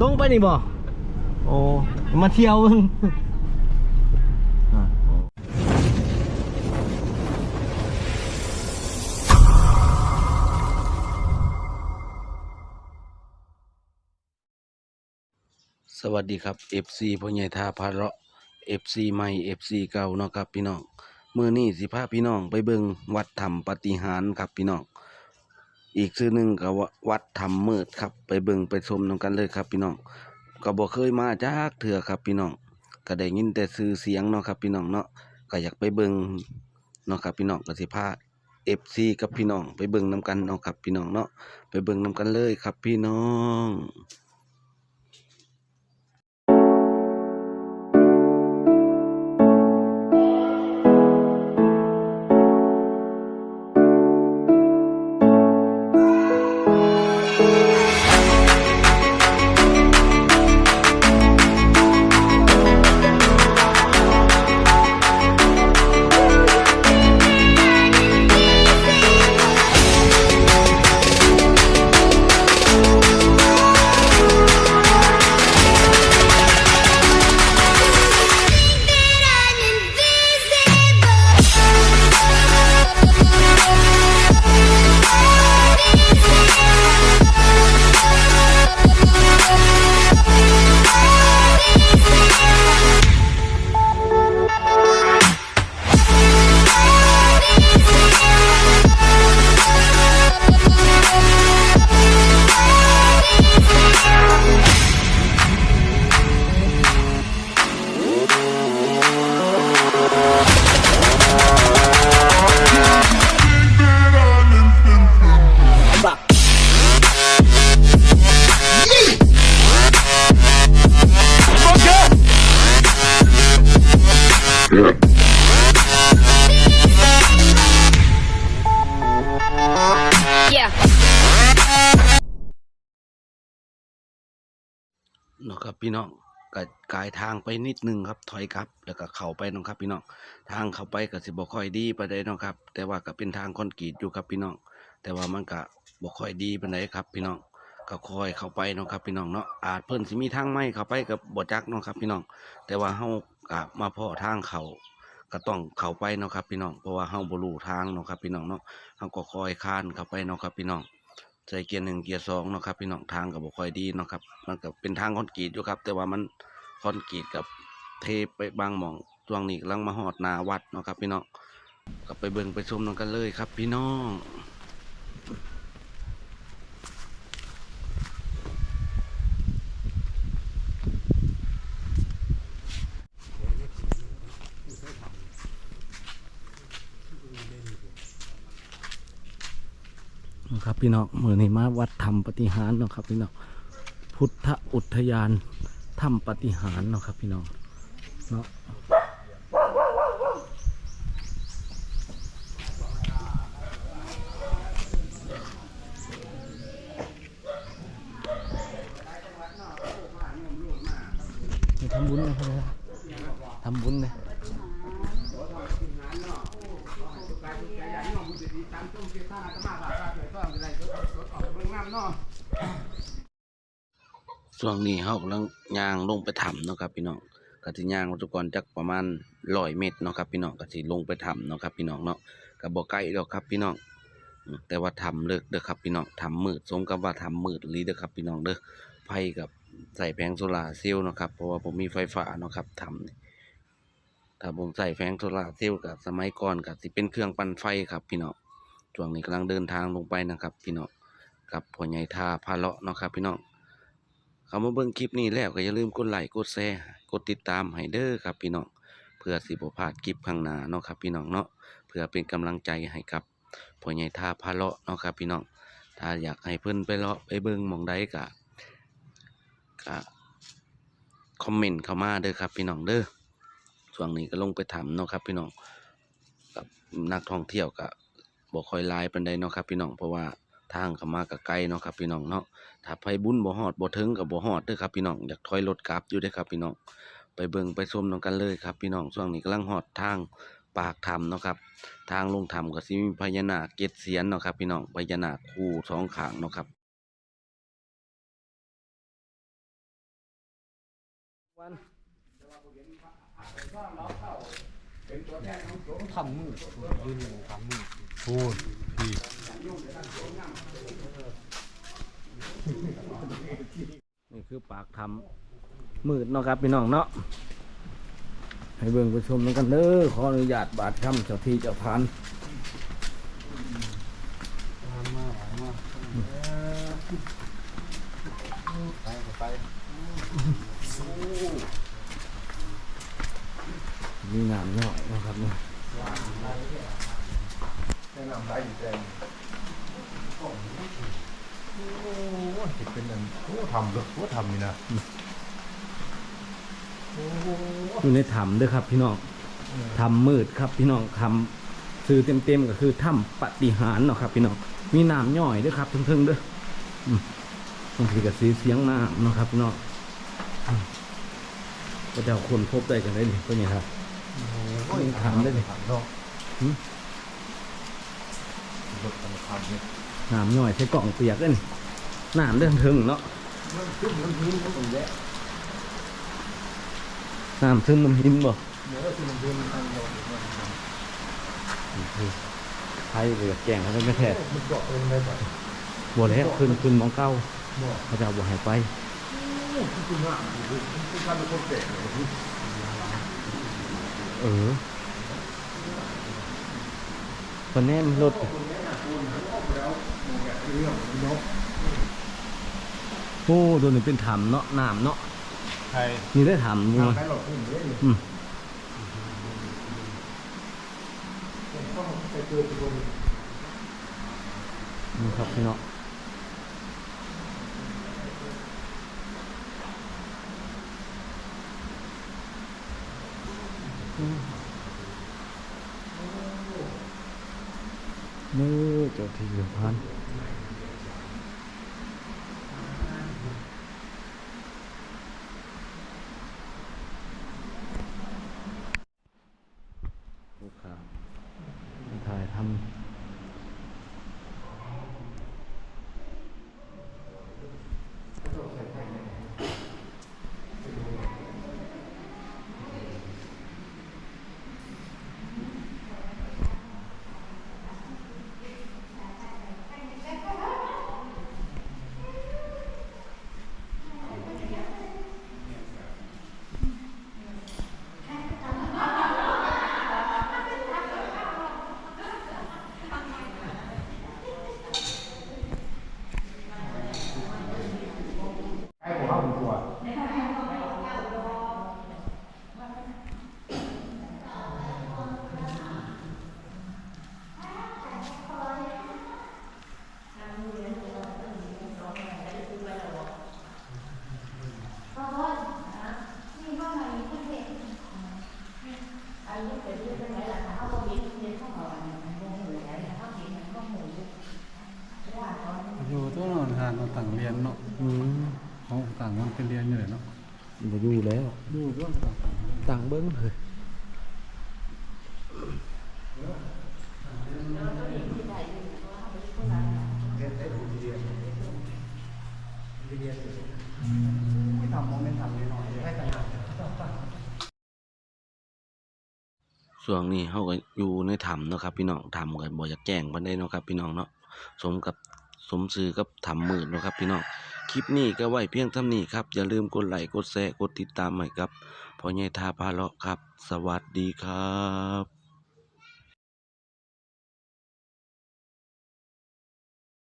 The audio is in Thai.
ตรงไปนี่บ่โอ้มาเที่ยวเบิ่งสวัสดีครับ FC พ่อใหญ่ท่าพาเราะ FC ใหม่ FC เก่าเนาะครับพี่น้องเมื้อนี้สิพาพี่น้องไปเบิงวัดถ้ำปฏิหารครับพี่น้อง อีกชื่อหนึ่งก็ว่าวัดธรรมมืดครับ ไปเบิ่งไปชมนำกันเลยครับ พี่น้องก็บ่เคยมาจากเถื่อครับพี่น้องก็ได้ยินแต่ซื้อเสียงเนาะครับพี่น้องเนาะก็อยากไปเบิ่งเนาะครับพี่น้องก็สิพา FC กับพี่น้องไปเบิ่งนํกันเนาะครับพี่น้องเนาะไปเบิ่งนํกันเลยครับพี่น้อง พี่น้องก็กายทางไปนิดนึงครับถอยกลับ แล้วก็เข้าไปเนาะครับ พี่น้องทางเข้าไปก็สิบ่ค่อยดีปานใดเนาะครับ แต่ว่าก็เป็นทางคอนกรีตอยู่ครับพี่น้อง แต่ว่ามันก็บ่ค่อยดีปานใดครับ พี่น้องก็ค่อยเข้าไปเนาะครับ พี่น้องเนาะอาจเพิ่นสิมีทางไม้เข้าไปก็บ่จักเนาะครับ พี่น้อง แต่ว่าเฮาก็มาพ้อทางเขาก็ต้องเข้าไปเนาะครับพี่น้องเพราะว่าเฮาบ่รู้ทางเนาะครับพี่น้องเนาะเฮาก็ค่อยคานเข้าไปเนาะครับพี่น้อง ใส่เกียร์หนึ่งเกียร์สองเนาะครับพี่น้องทางกับบ่ค่อยดีเนาะครับมันกับเป็นทางคอนกรีตอยู่ครับ แต่ว่ามันคอนกรีตกับเทไปบางหม่องช่วงนี้กำลังมาหอดนาวัดเนาะครับพี่น้องกับไปเบิ่งไปชมน้องกันเลยครับ พี่น้อง นะครับพี่น้องมือนี้มาวัดธรรมปฏิหารเนาะครับพี่น้องพุทธอุทยานถ้ำปฏิหารเนาะครับพี่น้องเนาะ ไปทำบุญนะครับทำบุญเลย ช่วงนี้เฮากำลังย่างลงไปถ้ำเนาะครับพี่น้องก็สิย่างอุปกรณ์จักประมาณ100เมตรเนาะครับพี่น้องก็สิลงไปถ้ำเนาะครับพี่น้องเนาะก็บ่ไกลดอกครับพี่น้องแต่ว่าถ้ำเลิกเด้อครับพี่น้องถ้ำมืดสมกับว่าถ้ำมืดหลีเด้อครับพี่น้องเด้อไฟกับใส่แผงโซลาร์เซลล์เนาะครับเพราะว่าผมมีไฟฟ้าเนาะครับถ้ำนี่ถ้าผมใส่แผงโซลาร์เซลล์ก็สมัยก่อนก็สิเป็นเครื่องปั่นไฟครับพี่น้องช่วงนี้กำลังเดินทางลงไปนะครับพี่น้องกับพ่อใหญ่ท่าพาเลาะเนาะครับพี่น้อง เขามาเบิ่งคลิปนี้แล้วก็อย่าลืมกดไลค์กดแชร์กดติดตามให้เด้อครับพี่น้องเพื่อสิบ่พลาดคลิปข้างหน้าเนาะครับพี่น้องเนาะเพื่อเป็นกำลังใจให้กับพ่อใหญ่ท่าพาเลาะเนาะครับพี่น้องถ้าอยากให้เพิ่นไปเลาะไปเบิ่งมองใดก็ก็คอมเมนต์เข้ามาเด้อครับพี่น้องเด้อช่วงนี้ก็ลงไปถามเนาะครับพี่น้องกับนักท่องเที่ยวก็บ่ค่อยหลายปานใดเนาะครับพี่น้องเพราะว่า ทางขมาก็ไกลเนาะครับพี่น้องเนาะถ้าไปบุญบ่ฮอดบ่ถึงกับบ่ฮอดเด้อครับพี่น้องอยากถอยรถกลับอยู่เด้อครับพี่น้องไปเบิ่งไปชมนำกันเลยครับ พี่น้องช่วงนี้กำลังฮอดทางปากถ้ำเนาะครับ ทางลงถ้ำก็สิมีพญานาคเจ็ดเสียนเนาะครับ พี่น้องพญานาคคู่สองขางเนาะครับวันทำมือยืนหนึ่งทำมือพูดพี่ นี่ คือปากทำมืดเนาะครับพี่น้องเนาะให้เบิ่งผู้ชมกันเด้อขออนุญาตบาดคำเจ้าที่เจ้าทานมีงานเนาะนะครับเนาะแนะนำได้อยู่แดงโอ้ยเป็นอันโอ้ทำเลยโอ้ทำนี่นะโอ้อยู่ในถ้ำเด้อครับ พี่น้องถ้ำมืดครับ พี่น้องคำชื่อเต็มๆก็คือถ้ำปฏิหารย์เนาะครับ พี่น้องมีน้ำย่อยเด้อครับเทิงๆเด้ออืมบางทีก็สีเสียงน้ำเนาะครับ พี่น้องอืมก็จะเอาคนพบได้กันได้นี่เป็นไงครับยถามได้เลยถามเนาะหึรถสำคัญเนี่ย น้ำย่อยใช้กล่องเปียกเลยนี่น้ำเรื่องถึงเนาะมันขึ้นมันพื้นมันน้ำซึมน้ำหินบ่เดี๋ยวเราขึ้นมันพื้นมันตั้งโดไทยเหลือแกงเขาไม่แท้มันเกาะเองได้แบบบัวแล้วขึ้นขึ้นมองเก้าเขาจะบัวหายไปคืออคือนคนเก่งเลยเออคนรถ เรื่องเนาะโอ้ตัวนี้เป็นถ้ำเนาะน้ำเนาะใครนี่ได้ถ้ำมัวทำได้หรอกขึ้นเลยอืมต้องไปเจอคนนี่ครับพี่เนาะนี่เจ้าที่อยู่พัน ลูกค้าถ่ายทำ ให้ผมเอาตัว อยู่ตัวนอนทานเราต่างเรียนเนาะอืมเขาต่างมันเป็นเรียนอยู่เลยเนาะบ่อยู่แล้วอยู่ด้วยต่างต่างเบิ้งเลย ช่วงนี้เขาก็อยู่ในถ้ำเนาะครับ พี่น้องถ้ำกันบ่อยากแจ้งมันไดเนาะครับ พี่น้องเนาะสมกับสมซื้อกับถ้ำมืดเนาะครับ พี่น้องคลิปนี้ก็ไว้เพียงเท่านี้ครับ อย่าลืมกดไลค์กดแชร์กดติดตามใหม่ครับพ่อใหญ่ทาพาเลาะครับ สวัสดีครับ